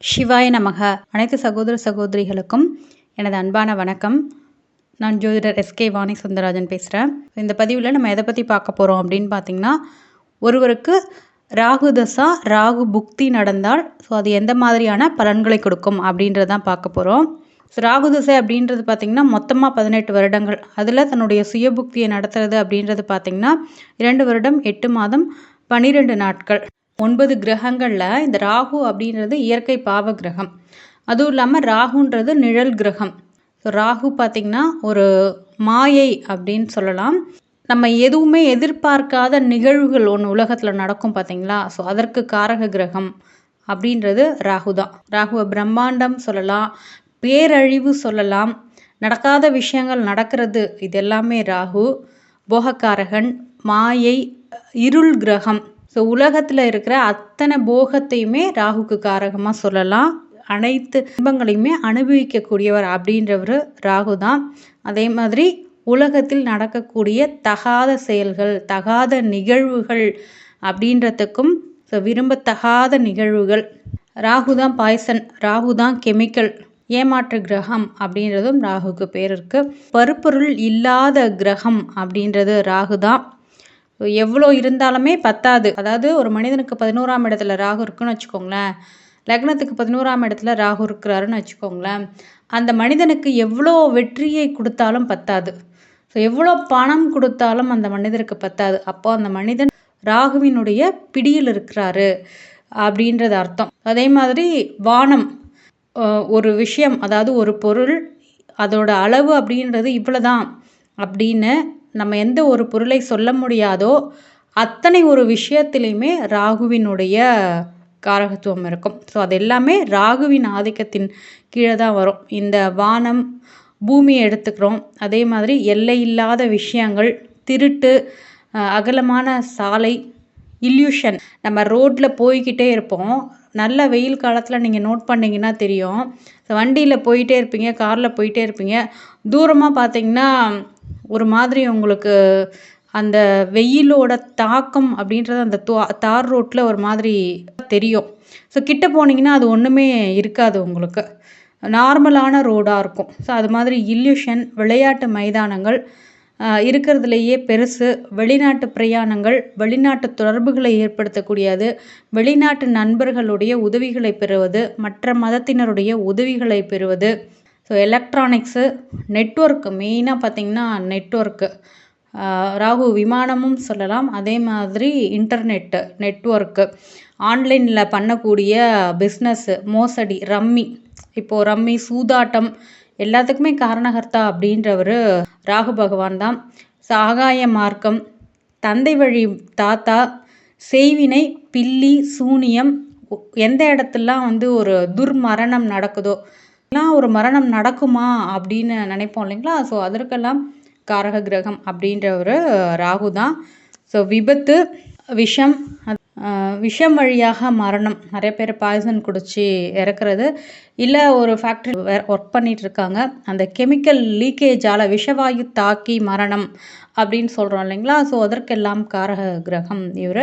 சிவாய நமக. அனைத்து சகோதர சகோதரிகளுக்கும் எனது அன்பான வணக்கம். நான் ஜோதிடர் எஸ்கே வாணி சுந்தரராஜன் பேசுகிறேன் இந்த பதிவில் நம்ம எதை பற்றி பார்க்க போகிறோம் அப்படின்னு பார்த்தீங்கன்னா ஒருவருக்கு ராகு தசா ராகு புக்தி நடந்தால் ஸோ அது எந்த மாதிரியான பலன்களை கொடுக்கும் அப்படின்றதான் பார்க்க போகிறோம் ஸோ ராகு தசை அப்படின்றது பார்த்திங்கன்னா மொத்தமாக பதினெட்டு வருடங்கள். அதில் தன்னுடைய சுயபுக்தியை நடத்துறது அப்படின்றது பார்த்திங்கன்னா இரண்டு வருடம் எட்டு மாதம் பன்னிரெண்டு நாட்கள். ஒன்பது கிரகங்களில் இந்த ராகு அப்படின்றது இயற்கை பாவ கிரகம் அதுவும் இல்லாமல் ராகுன்றது நிழல் கிரகம். ஸோ ராகு பார்த்திங்கன்னா ஒரு மாயை அப்படின்னு சொல்லலாம். நம்ம எதுவுமே எதிர்பார்க்காத நிகழ்வுகள் ஒன்று உலகத்தில் நடக்கும் பார்த்தீங்களா ஸோ அதற்கு காரக கிரகம் அப்படின்றது ராகு தான். ராகுவை பிரம்மாண்டம் சொல்லலாம் பேரழிவு சொல்லலாம் நடக்காத விஷயங்கள் நடக்கிறது இது எல்லாமே ராகு. போகக்காரகன் மாயை இருள் கிரகம். ஸோ உலகத்தில் இருக்கிற அத்தனை போகத்தையுமே ராகுக்கு காரகமாக சொல்லலாம். அனைத்து இன்பங்களையுமே அனுபவிக்கக்கூடியவர் அப்படின்றவர் ராகு தான். அதே மாதிரி உலகத்தில் நடக்கக்கூடிய தகாத செயல்கள் தகாத நிகழ்வுகள் அப்படின்றதுக்கும் ஸோ விரும்பத்தகாத நிகழ்வுகள். ராகு தான் பாய்சன் ராகு தான் கெமிக்கல் ஏமாற்று கிரகம் அப்படின்றதும் ராகுக்கு பேர் இருக்குது பருப்பொருள் இல்லாத கிரகம் அப்படின்றது ராகு தான். எவ்வளோ இருந்தாலுமே பத்தாது. அதாவது ஒரு மனிதனுக்கு பதினோராம் இடத்துல ராகு இருக்குன்னு வச்சுக்கோங்களேன். லக்னத்துக்கு பதினோராம் இடத்துல ராகு இருக்கிறாருன்னு வச்சுக்கோங்களேன். அந்த மனிதனுக்கு எவ்வளோ வெற்றியை கொடுத்தாலும் பத்தாது. ஸோ எவ்வளோ பணம் கொடுத்தாலும் அந்த மனிதருக்கு பத்தாது. அப்போ அந்த மனிதன் ராகுவினுடைய பிடியில் இருக்கிறாரு அப்படின்றது அர்த்தம். அதே மாதிரி வானம் ஒரு விஷயம் அதாவது ஒரு பொருள் அதோட அளவு அப்படின்றது இவ்வளோதான் அப்படின்னு நம்ம எந்த ஒரு பொருளை சொல்ல முடியாதோ அத்தனை ஒரு விஷயத்துலையுமே ராகுவினுடைய காரகத்துவம் இருக்கும். ஸோ அது எல்லாமே ராகுவின் ஆதிக்கத்தின் கீழே தான் வரும். இந்த வானம் பூமியை எடுத்துக்கிறோம். அதே மாதிரி எல்லை இல்லாத விஷயங்கள் திருட்டு அகலமான சாலை இல்யூஷன் நம்ம ரோட்டில் போய்கிட்டே இருப்போம். நல்ல வெயில் காலத்தில் நீங்கள் நோட் பண்ணிங்கன்னா தெரியும். வண்டியில் போயிட்டே இருப்பீங்க காரில் போயிட்டே இருப்பீங்க. தூரமாக பார்த்தீங்கன்னா ஒரு மாதிரி உங்களுக்கு அந்த வெயிலோட தாக்கம் அப்படின்றது அந்த தார் ரோட்டில் ஒரு மாதிரி தெரியும். ஸோ கிட்ட போனீங்கன்னா அது ஒன்றுமே இருக்காது உங்களுக்கு. நார்மலான ரோடாக இருக்கும். ஸோ அது மாதிரி இல்யூஷன் விளையாட்டு மைதானங்கள் இருக்கிறதுலையே பெருசு வெளிநாட்டு பிரயாணங்கள் வெளிநாட்டு தொடர்புகளை ஏற்படுத்தக்கூடியது வெளிநாட்டு நண்பர்களுடைய உதவிகளை பெறுவது மற்ற மதத்தினருடைய உதவிகளை பெறுவது ஸோ எலக்ட்ரானிக்ஸு நெட்ஒர்க் மெயினாக பார்த்திங்கன்னா நெட்ஒர்க்கு ராகு விமானமும் சொல்லலாம். அதே மாதிரி இன்டர்நெட்டு நெட்ஒர்க்கு ஆன்லைனில் பண்ணக்கூடிய பிஸ்னஸ்ஸு மோசடி ரம்மி. இப்போது ரம்மி சூதாட்டம் எல்லாத்துக்குமே காரணகர்த்தா அப்படின்றவர் ராகு பகவான் தான். சாகாய மார்க்கம் தந்தை வழி தாத்தா செய்வினை பில்லி சூனியம் எந்த இடத்துலலாம் வந்து ஒரு துர்மரணம் நடக்குதோ எல்லாம் ஒரு மரணம் நடக்குமா அப்படின்னு நினைப்போம் இல்லைங்களா? ஸோ அதற்கெல்லாம் காரக கிரகம் அப்படின்ற ஒரு ராகு தான். ஸோ விபத்து விஷம் விஷம் வழியாக மரணம். நிறைய பேர் பாய்சன் குடித்து இறக்குறது. இல்லை ஒரு ஃபேக்ட்ரி ஒர்க் பண்ணிகிட்டு இருக்காங்க. அந்த கெமிக்கல் லீக்கேஜால் விஷவாயு தாக்கி மரணம் அப்படின்னு சொல்கிறோம் இல்லைங்களா? ஸோ அதற்கெல்லாம் காரக கிரகம் இவர்.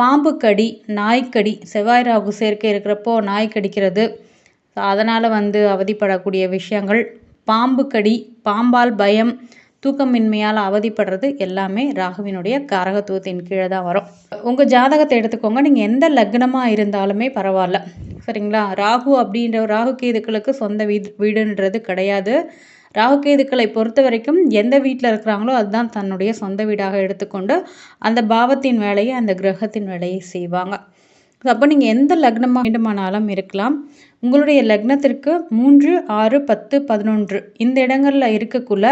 பாம்பு கடி நாய்க்கடி செவ்வாய் ராகு சேர்க்கை இருக்கிறப்போ நாய் கடிக்கிறது. ஸோ அதனால் வந்து அவதிப்படக்கூடிய விஷயங்கள் பாம்பு கடி பாம்பால் பயம் தூக்கமின்மையால் அவதிப்படுறது எல்லாமே ராகுவினுடைய காரகத்துவத்தின் கீழே தான் வரும். உங்கள் ஜாதகத்தை எடுத்துக்கோங்க. நீங்கள் எந்த லக்னமாக இருந்தாலுமே பரவாயில்ல. சரிங்களா? ராகு அப்படின்ற ராகு கேதுக்களுக்கு சொந்த வீடு வீடுன்றது கிடையாது. ராகு கேதுக்களை பொறுத்த வரைக்கும் எந்த வீட்டில் இருக்கிறாங்களோ அதுதான் தன்னுடைய சொந்த வீடாக எடுத்துக்கொண்டு அந்த பாவத்தின் வேலையை அந்த கிரகத்தின் வேலையை செய்வாங்க. அப்போ நீங்கள் எந்த லக்னமாக வேண்டுமானாலும் இருக்கலாம். உங்களுடைய லக்னத்திற்கு மூன்று ஆறு பத்து பதினொன்று இந்த இடங்களில் இருக்கக்குள்ள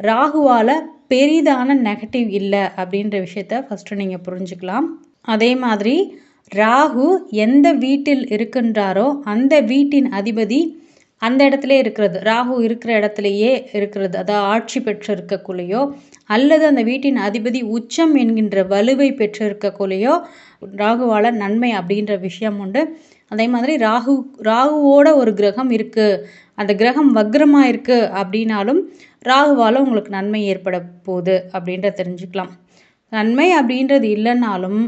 ராகுவால் பெரிதான நெகட்டிவ் இல்லை அப்படின்ற விஷயத்த ஃபஸ்ட்டு நீங்கள் புரிஞ்சுக்கலாம். அதே மாதிரி ராகு எந்த வீட்டில் இருக்கின்றாரோ அந்த வீட்டின் அதிபதி அந்த இடத்துல இருக்கிறது. ராகு இருக்கிற இடத்துலையே இருக்கிறது. அதாவது ஆட்சி பெற்று இருக்கக்குள்ளேயோ அல்லது அந்த வீட்டின் அதிபதி உச்சம் என்கின்ற வலுவை பெற்று இருக்கக்குள்ளேயோ ராகுவால் நன்மை அப்படின்ற விஷயம் உண்டு. அதே மாதிரி ராகு ராகுவோட ஒரு கிரகம் இருக்குது அந்த கிரகம் வக்ரமாக இருக்குது அப்படின்னாலும் ராகுவால் உங்களுக்கு நன்மை ஏற்பட போகுது அப்படின்ற தெரிஞ்சுக்கலாம். நன்மை அப்படின்றது இல்லைன்னாலும்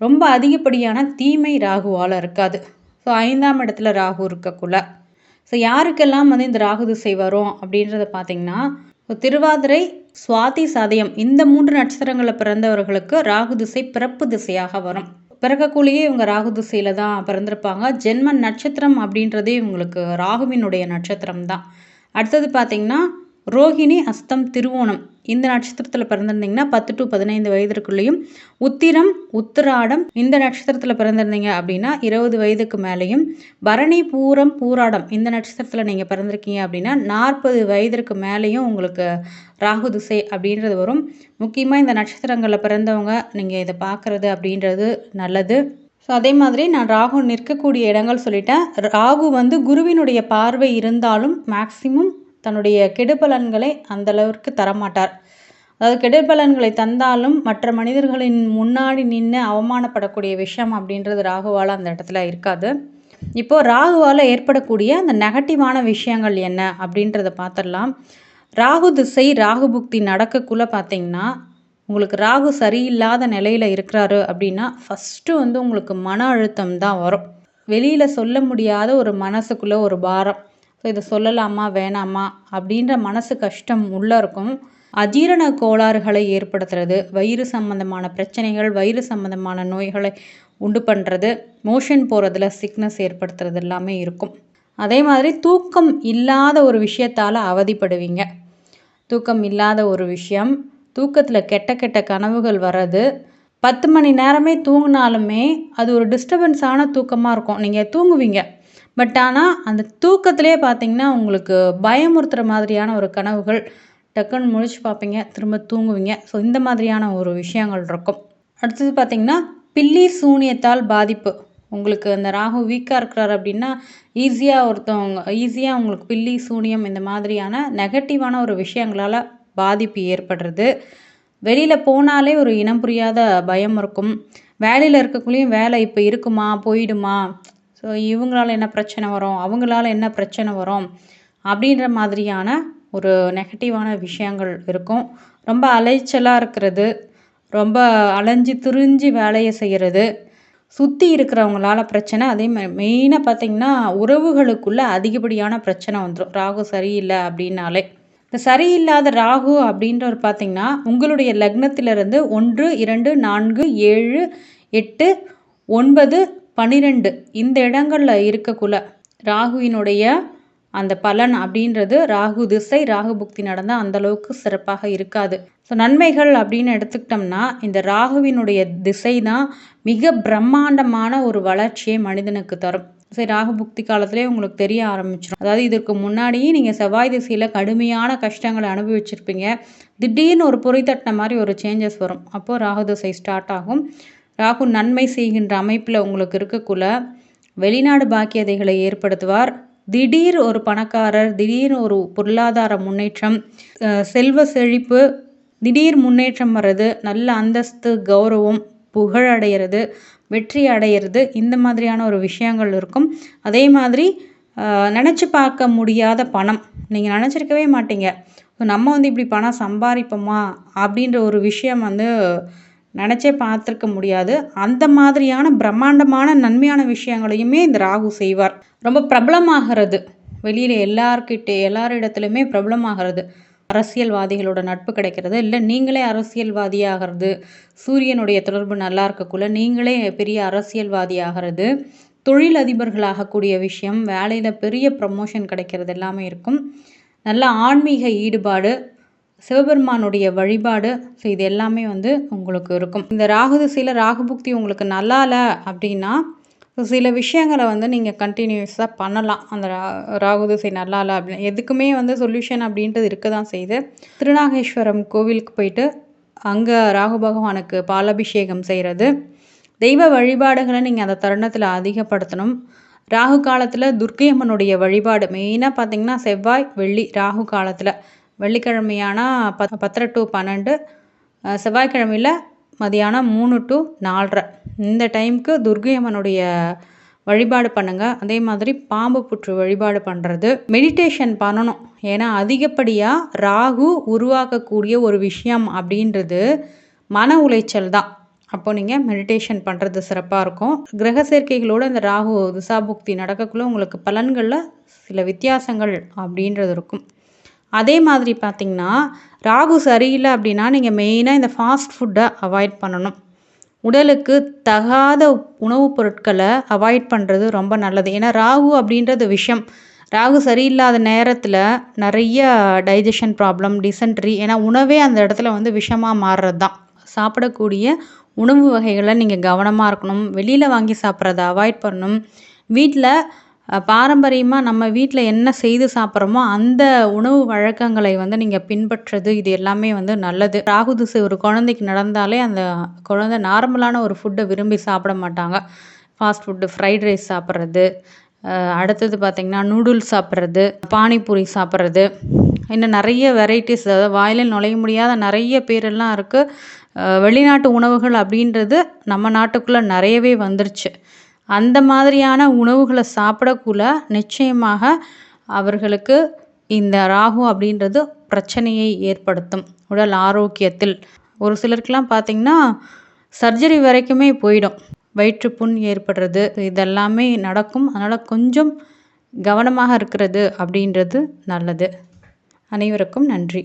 ரொம்ப அதிகப்படியான தீமை ராகுவால் இருக்காது. ஸோ ஐந்தாம் இடத்துல ராகு இருக்கக்குள்ள. ஸோ யாருக்கெல்லாம் வந்து இந்த ராகு திசை வரும் அப்படின்றத பார்த்தீங்கன்னா ஸோ திருவாதிரை சுவாதி சதயம். இந்த மூன்று நட்சத்திரங்களில் பிறந்தவர்களுக்கு ராகு திசை பிறப்பு திசையாக வரும். பிறக்கக்குள்ளேயே இவங்க ராகு திசையில் தான் பிறந்திருப்பாங்க. ஜென்ம நட்சத்திரம் அப்படின்றதே இவங்களுக்கு ராகுவினுடைய நட்சத்திரம் தான் அடுத்தது பார்த்திங்கன்னா ரோஹிணி அஸ்தம் திருவோணம். இந்த நட்சத்திரத்தில் பிறந்திருந்தீங்கன்னா பத்து டு பதினைந்து வயதிற்குள்ளேயும் உத்திரம் உத்திராடம் இந்த நட்சத்திரத்தில் பிறந்திருந்தீங்க அப்படின்னா இருபது வயதுக்கு மேலேயும் பரணி பூரம் பூராடம் இந்த நட்சத்திரத்தில் நீங்கள் பிறந்திருக்கீங்க அப்படின்னா நாற்பது வயதிற்கு மேலேயும் உங்களுக்கு ராகு திசை அப்படின்றது வரும். முக்கியமாக இந்த நட்சத்திரங்களில் பிறந்தவங்க நீங்கள் இதை பார்க்குறது அப்படின்றது நல்லது. ஸோ அதே மாதிரி நான் ராகு நிற்கக்கூடிய இடங்கள் சொல்லிட்டேன். ராகு வந்து குருவினுடைய பார்வை இருந்தாலும் மேக்சிமம் தன்னுடைய கெடுபலன்களை அந்தளவிற்கு தரமாட்டார். அதாவது கெடுபலன்களை தந்தாலும் மற்ற மனிதர்களின் முன்னாடி நின்று அவமானப்படக்கூடிய விஷயம் அப்படின்றது ராகுவால் அந்த இடத்துல இருக்காது. இப்போது ராகுவால் ஏற்படக்கூடிய அந்த நெகட்டிவான விஷயங்கள் என்ன அப்படின்றத பார்த்துடலாம் ராகு திசை ராகு புக்தி நடக்கக்குள்ளே பார்த்தீங்கன்னா உங்களுக்கு ராகு சரியில்லாத நிலையில் இருக்கிறாரு அப்படின்னா ஃபஸ்ட்டு வந்து உங்களுக்கு மன அழுத்தம் தான் வரும். வெளியில் சொல்ல முடியாத ஒரு மனசுக்குள்ளே ஒரு பாரம். ஸோ இதை சொல்லலாமா வேணாமா அப்படின்ற மனசு கஷ்டம் உள்ளே இருக்கும். அஜீரண கோளாறுகளை ஏற்படுத்துறது வயிறு சம்மந்தமான பிரச்சனைகள் வயிறு சம்மந்தமான நோய்களை உண்டு பண்ணுறது மோஷன் போகிறதுல சிக்னஸ் ஏற்படுத்துறது எல்லாமே இருக்கும். அதே மாதிரி தூக்கம் இல்லாத ஒரு விஷயத்தால் அவதிப்படுவீங்க. தூக்கம் இல்லாத ஒரு விஷயம் தூக்கத்தில் கெட்ட கெட்ட கனவுகள் வர்றது பத்து மணி நேரமே தூங்கினாலுமே அது ஒரு டிஸ்டர்பன்ஸான தூக்கமாக இருக்கும். நீங்கள் தூங்குவீங்க. பட் ஆனால் அந்த தூக்கத்திலே பார்த்தீங்கன்னா உங்களுக்கு பயமுறுத்துகிற மாதிரியான ஒரு கனவுகள் டக்குன்னு முழிச்சு பார்ப்பீங்க திரும்ப தூங்குவீங்க. ஸோ இந்த மாதிரியான ஒரு விஷயங்கள் இருக்கும். அடுத்தது பார்த்திங்கன்னா பில்லி சூனியத்தால் பாதிப்பு. உங்களுக்கு அந்த ராகு வீக்காக இருக்கிறார் அப்படின்னா ஈஸியாக ஒருத்தவங்க ஈஸியாக உங்களுக்கு பில்லி சூனியம் இந்த மாதிரியான நெகட்டிவான ஒரு விஷயங்களால் பாதிப்பு ஏற்படுறது. வெளியில் போனாலே ஒரு இனம் புரியாத பயம் இருக்கும் வேலையில் இருக்கக்குள்ளேயும் வேலை இப்போ இருக்குமா போயிடுமா ஸோ இவங்களால என்ன பிரச்சனை வரும்? அவங்களால என்ன பிரச்சனை வரும்? அப்படின்ற மாதிரியான ஒரு நெகட்டிவான விஷயங்கள் இருக்கும். ரொம்ப அலைச்சலாக இருக்கிறது. ரொம்ப அலைஞ்சு திரிஞ்சு வேலையை செய்கிறது சுற்றி இருக்கிறவங்களால பிரச்சனை. அதே மாதிரி மெயினாக பார்த்திங்கன்னா உறவுகளுக்குள்ளே அதிகப்படியான பிரச்சனை வந்துடும் ராகு சரியில்லை அப்படின்னாலே. இந்த சரியில்லாத ராகு அப்படின்றவர் பார்த்திங்கன்னா உங்களுடைய லக்னத்திலிருந்து ஒன்று இரண்டு நான்கு ஏழு எட்டு ஒன்பது பன்னிரெண்டு இந்த இடங்களில் இருக்கக்குள்ள ராகுவினுடைய அந்த பலன் அப்படின்றது ராகு திசை ராகு புக்தி நடந்தால் அந்தளவுக்கு சிறப்பாக இருக்காது. ஸோ நன்மைகள் அப்படின்னு எடுத்துக்கிட்டோம்னா இந்த ராகுவினுடைய திசை தான் மிக பிரம்மாண்டமான ஒரு வளர்ச்சியை மனிதனுக்கு தரும். சரி ராகு புக்தி காலத்திலே உங்களுக்கு தெரிய ஆரம்பிச்சிடும் அதாவது இதற்கு முன்னாடியே நீங்கள் செவ்வாய் திசையில் கடுமையான கஷ்டங்களை அனுபவிச்சிருப்பீங்க. திடீர்னு ஒரு பொறித்தட்டின மாதிரி ஒரு சேஞ்சஸ் வரும். அப்போது ராகு திசை ஸ்டார்ட் ஆகும். ராகு நன்மை செய்கின்ற அமைப்பில் உங்களுக்கு இருக்கக்குள்ள வெளிநாடு பாக்கியதைகளை ஏற்படுத்துவார். திடீர் ஒரு பணக்காரர் திடீர் ஒரு பொருளாதார முன்னேற்றம் செல்வ செழிப்பு திடீர் முன்னேற்றம் வர்றது நல்ல அந்தஸ்து கௌரவம் புகழடைகிறது வெற்றி அடையிறது இந்த மாதிரியான ஒரு விஷயங்கள் இருக்கும். அதே மாதிரி நினச்சி பார்க்க முடியாத பணம். நீங்கள் நினச்சிருக்கவே மாட்டீங்க. நம்ம வந்து இப்படி பணம் சம்பாதிப்போமா? அப்படின்ற ஒரு விஷயம் வந்து நினச்சே பார்த்துருக்க முடியாது. அந்த மாதிரியான பிரம்மாண்டமான நன்மையான விஷயங்களையுமே இந்த ராகு செய்வார். ரொம்ப பிரபலமாகிறது. வெளியில் எல்லார்கிட்டே எல்லாரிடத்துலையுமே பிரபலமாகிறது. அரசியல்வாதிகளோட நட்பு கிடைக்கிறது. இல்லை நீங்களே அரசியல்வாதி ஆகிறது சூரியனுடைய தொடர்பு நல்லா இருக்கக்குள்ள நீங்களே பெரிய அரசியல்வாதி ஆகிறது தொழில் அதிபர்களாகக்கூடிய விஷயம் வேலையில் பெரிய ப்ரமோஷன் கிடைக்கிறது எல்லாமே இருக்கும். நல்ல ஆன்மீக ஈடுபாடு சிவபெருமானுடைய வழிபாடு ஸோ இது எல்லாமே வந்து உங்களுக்கு இருக்கும். இந்த ராகு திசையில் ராகு புக்தி உங்களுக்கு நல்லா இல்லை அப்படின்னா சில விஷயங்களை வந்து நீங்கள் கண்டினியூஸாக பண்ணலாம். அந்த ரா ராகு திசை நல்லா இல்லை அப்படின்னு எதுக்குமே வந்து சொல்யூஷன் அப்படின்றது இருக்க தான் செய்யுது. திருநாகேஸ்வரம் கோவிலுக்கு போயிட்டு அங்கே ராகு பகவானுக்கு பாலாபிஷேகம் செய்கிறது தெய்வ வழிபாடுகளை நீங்கள் அந்த தருணத்தில் அதிகப்படுத்தணும். ராகு காலத்தில் துர்க்கை அம்மனுடைய வழிபாடு மெயினாக பார்த்திங்கன்னா செவ்வாய் வெள்ளி ராகு காலத்தில். வெள்ளிக்கிழமையானா பத் பத்தரை டு பன்னெண்டு செவ்வாய்க்கிழமையில் மதியானம் மூணு டு நாலரை. இந்த டைமுக்கு துர்கை அம்மனுடைய வழிபாடு பண்ணுங்கள் அதே மாதிரி பாம்பு புற்று வழிபாடு பண்ணுறது மெடிடேஷன் பண்ணணும். ஏன்னா அதிகப்படியாக ராகு உருவாக்கக்கூடிய ஒரு விஷயம் அப்படின்றது மன உளைச்சல் தான். அப்போ நீங்கள் மெடிடேஷன் பண்ணுறது சிறப்பாக இருக்கும். கிரக சேர்க்கைகளோட இந்த ராகு திசாபுக்தி நடக்கக்குள்ள உங்களுக்கு பலன்களில் சில வித்தியாசங்கள் அப்படின்றது இருக்கும். அதே மாதிரி பார்த்திங்கன்னா ராகு சரியில்லை அப்படின்னா நீங்கள் மெயினாக இந்த ஃபாஸ்ட் ஃபுட்டை அவாய்ட் பண்ணணும். உடலுக்கு தகாத உணவுப் பொருட்களை அவாய்ட் பண்ணுறது ரொம்ப நல்லது. ஏன்னா ராகு அப்படின்றது விஷம். ராகு சரியில்லாத நேரத்தில் நிறைய டைஜஷன் ப்ராப்ளம் டிசென்ட்ரி ஏன்னா உணவே அந்த இடத்துல வந்து விஷமாக மாறுறது தான் சாப்பிடக்கூடிய உணவு வகைகளை நீங்கள் கவனமாக இருக்கணும். வெளியில் வாங்கி சாப்பிட்றத அவாய்ட் பண்ணணும். வீட்டில் பாரம்பரியமாக நம்ம வீட்டில் என்ன செய்து சாப்பிட்றோமோ அந்த உணவு வழக்கங்களை வந்து நீங்கள் பின்பற்றுறது இது எல்லாமே வந்து நல்லது. ராகு திசை ஒரு குழந்தைக்கு நடந்தாலே அந்த குழந்தை நார்மலான ஒரு ஃபுட்டை விரும்பி சாப்பிட மாட்டாங்க. ஃபாஸ்ட் ஃபுட்டு ஃப்ரைட் ரைஸ் சாப்பிட்றது. அடுத்தது பார்த்திங்கன்னா நூடுல்ஸ் சாப்பிட்றது பானிபூரி சாப்பிட்றது. இன்னும் நிறைய வெரைட்டிஸ் அதாவது வாயில் நுழைய முடியாத நிறைய பேரெல்லாம் இருக்குது வெளிநாட்டு உணவுகள் அப்படின்றது நம்ம நாட்டுக்குள்ளே நிறையவே வந்துருச்சு. அந்த மாதிரியான உணவுகளை சாப்பிடக்குள்ள நிச்சயமாக அவர்களுக்கு இந்த ராகு அப்படின்றது பிரச்சனையை ஏற்படுத்தும் உடல் ஆரோக்கியத்தில். ஒரு சிலருக்கெலாம் பார்த்திங்கன்னா சர்ஜரி வரைக்குமே போயிடும். வயிற்றுப்புண் ஏற்படுறது இதெல்லாமே நடக்கும். அதனால் கொஞ்சம் கவனமாக இருக்கிறது அப்படின்றது நல்லது. அனைவருக்கும் நன்றி.